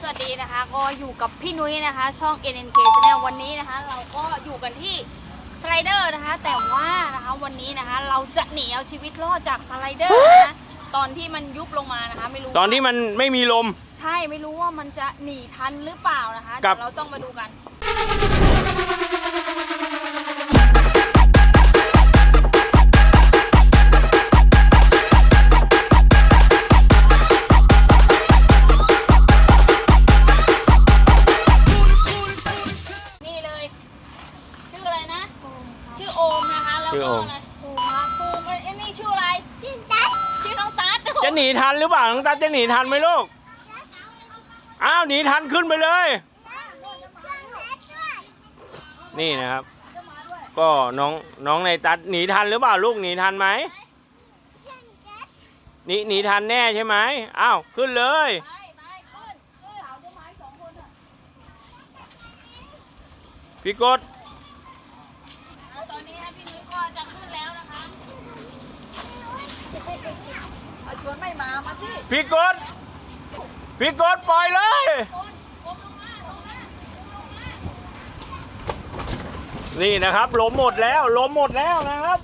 สวัสดีนะคะ ก็อยู่กับพี่นุ้ยนะคะ ช่อง NNK Channel วันนี้นะคะ เราก็อยู่กันที่สไลเดอร์นะคะ แต่ว่านะคะวันนี้นะคะ เราจะหนีเอาชีวิตรอดจากสไลเดอร์นะคะตอนที่มันยุบลงมานะคะไม่รู้ตอนที่มันไม่มีลม ใช่ไม่รู้ว่ามันจะหนีทันหรือเปล่านะคะครัเดี๋ยบวเราต้องมาดูกันนี่ ชื่อก็โอมอะไรภูมิครับภูมิเอ้ยนี่ชื่ออะไร ชื่อตั๊ดชื่อน้องตั๊ดจะหนีทันหรือเปล่าน้องตั๊ดจะหนีทันไหมลูก อ้าวหนีทันขึ้นไปเลย นี่นะครับ ก็น้องน้องในตัดหนีทันหรือเปล่าลูกหนีทันไหมหนีหนีทันแน่ใช่ไหมอ้าวขึ้นเลย ไปไปขึ้นขึ้นเอาเดี๋ยวไม้สองคนเถอะ พี่กด อะตอนนี้นะพี่นุ้ยก็จะขึ้นแล้วนะคะ เอาชวนไม่มา มา สิพี่กดพี่กดปล่อยเลย นี่นะครับล้มหมดแล้วล้มหมดแล้วนะครับ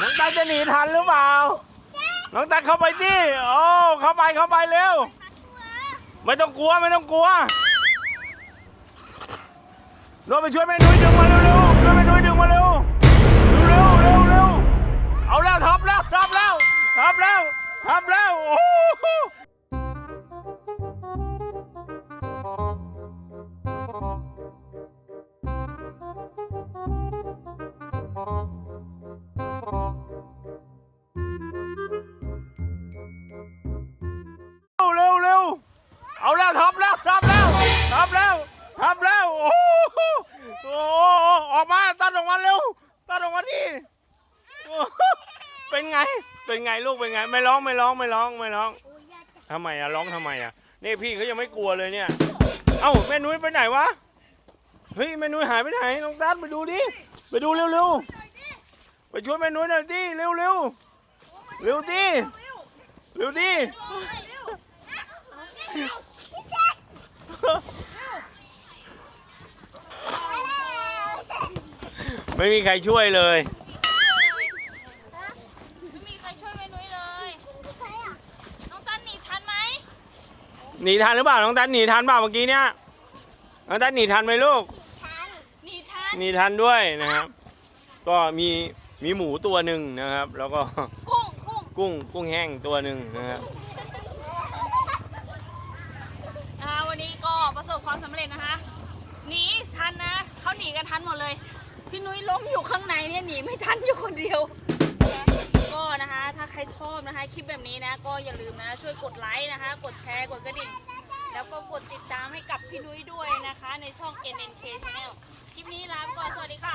น้องตัดจะหนีทันหรือเปล่า น้องตัดเข้าไปสิโอ้เข้าไปเข้าไปเร็ว ไม่ต้องกลัวไม่ต้องกลัวโดนไปช่วยแม่นุ้ยดึงมาเร็วๆช่วยแม่นุ้ยดึงมาเร็ว ออกมาตัดออกมาเร็วตัดออกมาดิเป็นไง เป็นไงลูกเป็นไง ไม่ร้องไม่ร้องไม่ร้องไม่ร้องทำไมอะร้องทำไมอะนี่พี่เขายังไม่กลัวเลยเนี่ย เอ้าแม่นุ้ยไปไหนวะเฮ้ยแม่นุ้ยหายไปไหนน้องตัดไปดูดิไปดูเร็วเร็วๆไปช่วยแม่นุ้ยหน่อยดิเร็วเร็วเร็วดิเร็วดิ ไม่มีใครช่วยเลย ไม่มีใครช่วยแม่นุ้ยเลย น้องตันหนีทันไหมหนีทันหรือเปล่าน้องตันหนีทันเปล่าเมื่อกี้เนี่ยน้องตันหนีทันไหมลูก หนีทันหนีทันด้วยนะครับ ก็มีมีหมูตัวหนึ่งนะครับ แล้วก็กุ้งกุ้งกุ้งกุ้งแห้งตัวหนึ่งนะครับอ่าวันนี้ก็ประสบความสำเร็จนะคะ หนีทันนะ เขาหนีกันทันหมดเลย พี่นุ้ยล้มอยู่ข้างในเนี่ยหนีไม่ทันอยู่คนเดียว ก็นะคะถ้าใครชอบนะคะคลิปแบบนี้นะ ก็อย่าลืมนะช่วยกดไลค์นะคะ กดแชร์กดกระดิ่ง แล้วก็กดติดตามให้กับพี่นุ้ยด้วยนะคะ ในช่อง NNK Channel คลิปนี้ลาไปก่อนสวัสดีค่ะ